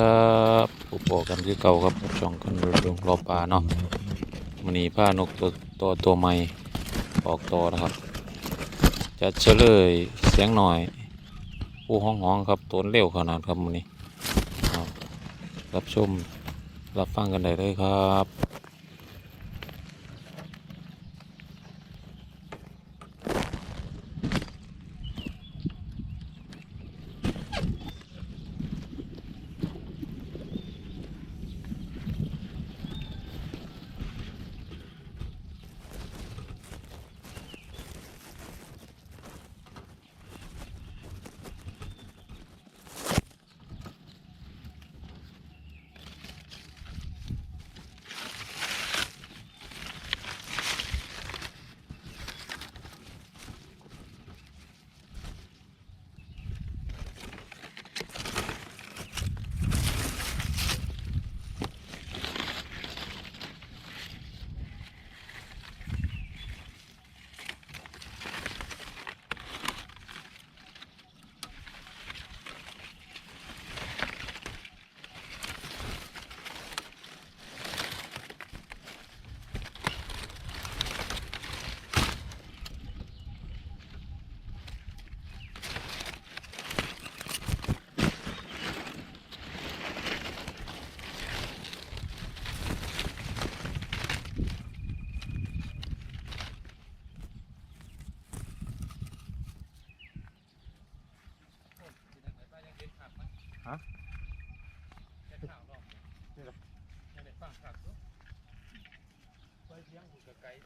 ครับผู้ปอกันคือเก่าครับกับช่องกันดงรอปลาเนาะมันนี้ผ้านกตัวตัวตัวใหม่ออกตัวนะครับ จะเฉลยเสียงหน่อย ผู้ห้องห้องครับตัวเร็วขนาดครับมันนี้รับชมรับฟังกันได้เลยครับ yang juga kai.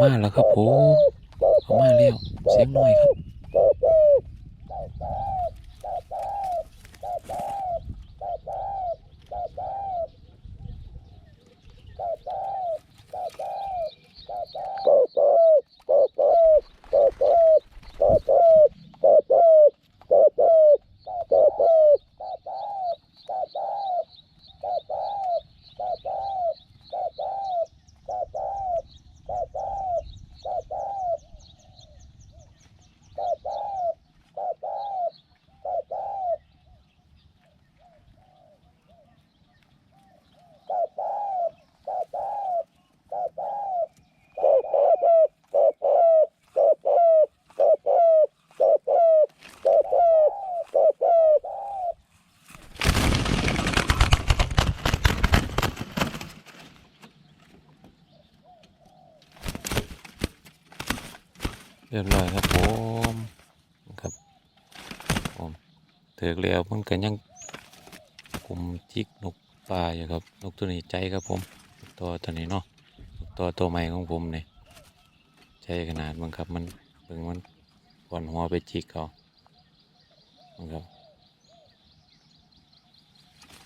มาแล้วครับผมเอามาแล้วเสียงน้อยครับ เรียบร้อยครับผมครับผมถือแล้วมันก็ยังกลุ่มจิกนกปลาอยู่ครับนกตัวนี้ใจครับผมตัวตัวนี้เนาะตัวตัวใหม่ของผมเนี่ยใจขนาดมันครับมันเบิ่งมันก่อนหัวไปจิกเขามันครับ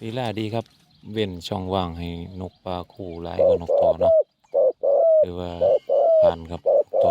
ลีลาดีครับ เว้นช่องว่างให้นกปลาคู่หลายกว่านกตัวเนาะถือว่าผ่านครับตั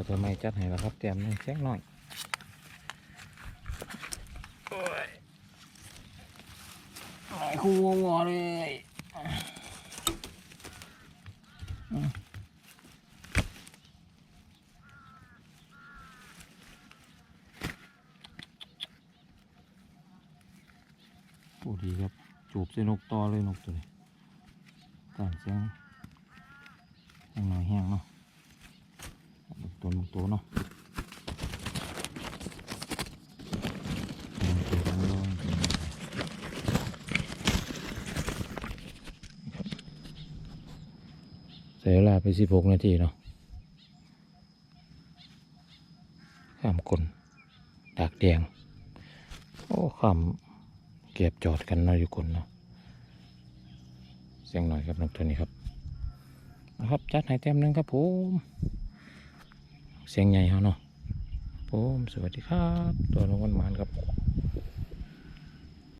ตัวทำไมจัดให้แล้วครับเตรียมหนึ่งแจ้งหน่อยโอ้ยหายคู่วอเลยอืมโอ้ดีครับจูบใส่นกต่อเลยนกตัวนี้การเสียงแห้งหน่อยแห้งเนาะลูก ตัวลูกตัวเนาะลูกตัวลูกตัวใช้เวลาไปสิบหกนาทีเนาะข้ามคนตากแดง โอ้ข้ามเก็บจอดกันเนาะอยู่คนเนาะเสียงหน่อยครับนกตัวนี้ครับนะครับ จัดให้เต็มหนึงครับผม เสียงใหญ่เขาเนาะผมสวัสดีครับ ตัวน้องวันมานครับ